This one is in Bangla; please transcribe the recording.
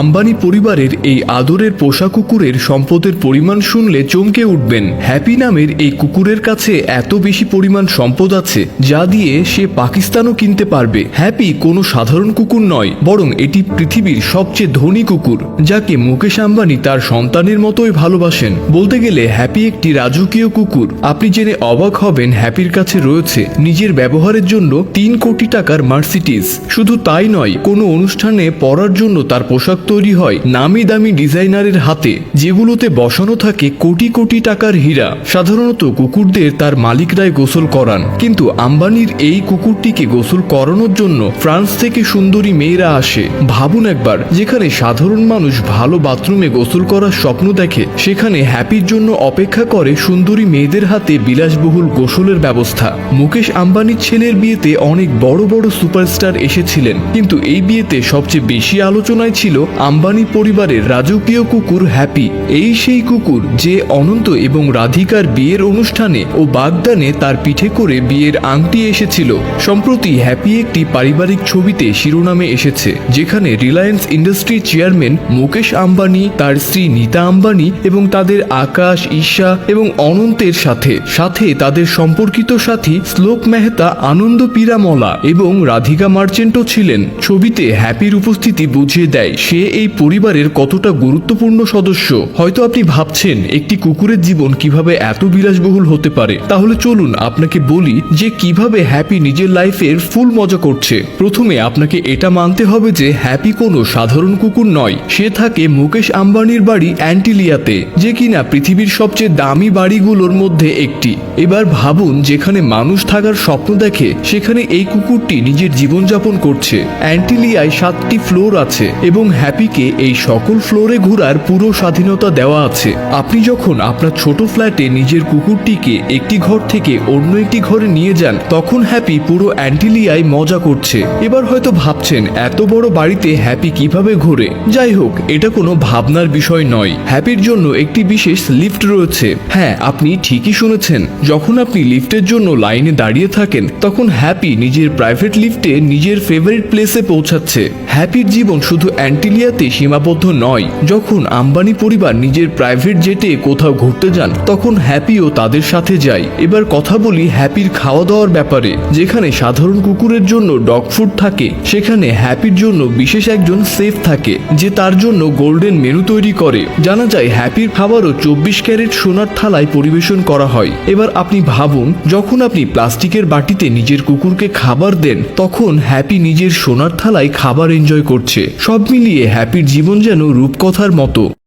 আম্বানি পরিবারের এই আদরের পোষা কুকুরের সম্পদের পরিমাণ শুনলে চমকে উঠবেন। হ্যাপি নামের এই কুকুরের কাছে এত বেশি পরিমাণ সম্পদ আছে, যা দিয়ে সে পাকিস্তানও কিনতে পারবে। হ্যাপি কোনো সাধারণ কুকুর নয়, বরং এটি পৃথিবীর সবচেয়ে ধনী কুকুর, যাকে মুকেশ আম্বানি তার সন্তানের মতোই ভালোবাসেন। বলতে গেলে হ্যাপি একটি রাজকীয় কুকুর। আপনি জেনে অবাক হবেন হ্যাপির কাছে রয়েছে নিজের ব্যবহারের জন্য তিন কোটি টাকার মার্সিটিজ শুধু তাই নয়, কোনো অনুষ্ঠানে পরার জন্য তার পোশাক তৈরি হয় নামি দামি ডিজাইনারের হাতে, যেগুলোতে বসানো থাকে কোটি কোটি টাকার হীরা। সাধারণত কুকুরদের তার মালিকরাই গোসল করান। কিন্তু আম্বানির এই কুকুরটিকে গোসল করানোর জন্য ফ্রান্স থেকে সুন্দরী মেয়েরা আসে। ভাবুন একবার, যেখানে সাধারণ মানুষ ভালো বাথরুমে গোসল করার স্বপ্ন দেখে, সেখানে হ্যাপির জন্য অপেক্ষা করে সুন্দরী মেয়েদের হাতে বিলাসবহুল গোসলের ব্যবস্থা। মুকেশ আম্বানির ছেলের বিয়েতে অনেক বড় বড় সুপারস্টার এসেছিলেন। কিন্তু এই বিয়েতে সবচেয়ে বেশি আলোচনায় ছিল আম্বানি পরিবারের রাজকীয় কুকুর হ্যাপি। এই সেই কুকুর যে অনন্ত এবং রাধিকার বিয়ের অনুষ্ঠানে ও বাগদানে তার পিঠে করে বিয়ের আংটি এসেছিল। সম্প্রতি হ্যাপি একটি পারিবারিক ছবিতে শিরোনামে এসেছে, যেখানে রিলায়েন্স ইন্ডাস্ট্রির চেয়ারম্যান মুকেশ আম্বানি, তার স্ত্রী নীতা আম্বানি এবং তাদের আকাশ, ঈশা এবং অনন্তের সাথে। সাথে তাদের সম্পর্কিত সাথী শ্লোক মেহতা, আনন্দ পিরামলা এবং রাধিকা মার্চেন্টও ছিলেন। ছবিতে হ্যাপির উপস্থিতি বুঝিয়ে দেয়, সে এই পরিবারের কতটা গুরুত্বপূর্ণ সদস্য? হয়তো আপনি ভাবছেন, একটি কুকুরের জীবন কীভাবে এত বিলাসবহুল হতে পারে? তাহলে চলুন আপনাকে বলি যে কীভাবে হ্যাপি নিজের লাইফের ফুল মজা করছে। প্রথমে আপনাকে এটা মানতে হবে যে হ্যাপি কোনো সাধারণ কুকুর নয়। সে থাকে মুকেশ আম্বানির বাড়ি অ্যান্টিলিয়াতে, যে কিনা পৃথিবীর সবচেয়ে দামি বাড়িগুলোর মধ্যে একটি। এবার ভাবুন, যেখানে মানুষ থাকার স্বপ্ন দেখে, সেখানে এই কুকুরটি নিজের জীবনযাপন করছে। অ্যান্টিলিয়ায় সাতটি ফ্লোর আছে এবং হ্যাপিকে এই সকল ফ্লোরে ঘোরার পুরো স্বাধীনতা দেওয়া আছে। আপনি যখন আপনার ছোট ফ্ল্যাটে নিজের কুকুরটিকে একটি ঘর থেকে অন্য একটি ঘরে নিয়ে যান, তখন হ্যাপি পুরো অ্যান্টিলিয়ায় মজা করছে। এবার হয়তো ভাবছেন, এত বড় বাড়িতে হ্যাপি কীভাবে ঘোরে? যাই হোক, এটা কোনো ভাবনার বিষয় নয়। হ্যাপির জন্য একটি বিশেষ লিফট রয়েছে। হ্যাঁ আপনি ঠিকই শুনেছেন। যখন আপনি লিফটের জন্য লাইনে দাঁড়িয়ে থাকেন, তখন হ্যাপি নিজের প্রাইভেট লিফটে নিজের ফেভারিট প্লেসে পৌঁছাচ্ছে। হ্যাপির জীবন শুধু অ্যান্টিলিয়াতে সীমাবদ্ধ নয়। যখন আম্বানি পরিবার নিজের প্রাইভেট জেটে কোথাও ঘুরতে যান, তখন হ্যাপিও তাদের সাথে যায়। এবার কথা বলি হ্যাপির খাওয়া দাওয়ার ব্যাপারে। যেখানে সাধারণ কুকুরের জন্য ডগ ফুড থাকে, সেখানে হ্যাপির জন্য বিশেষ একজন সেফ থাকে, যে তার জন্য গোল্ডেন মেনু তৈরি করে। জানা যায় হ্যাপির খাবারও চব্বিশ ক্যারেট সোনার থালায় পরিবেশন করা হয়। এবার আপনি ভাবুন, যখন আপনি প্লাস্টিকের বাটিতে নিজের কুকুরকে খাবার দেন, তখন হ্যাপি নিজের সোনার থালায় খাবার এনজয় করছে। সব মিলিয়ে হ্যাপির জীবন যেন রূপকথার মতো।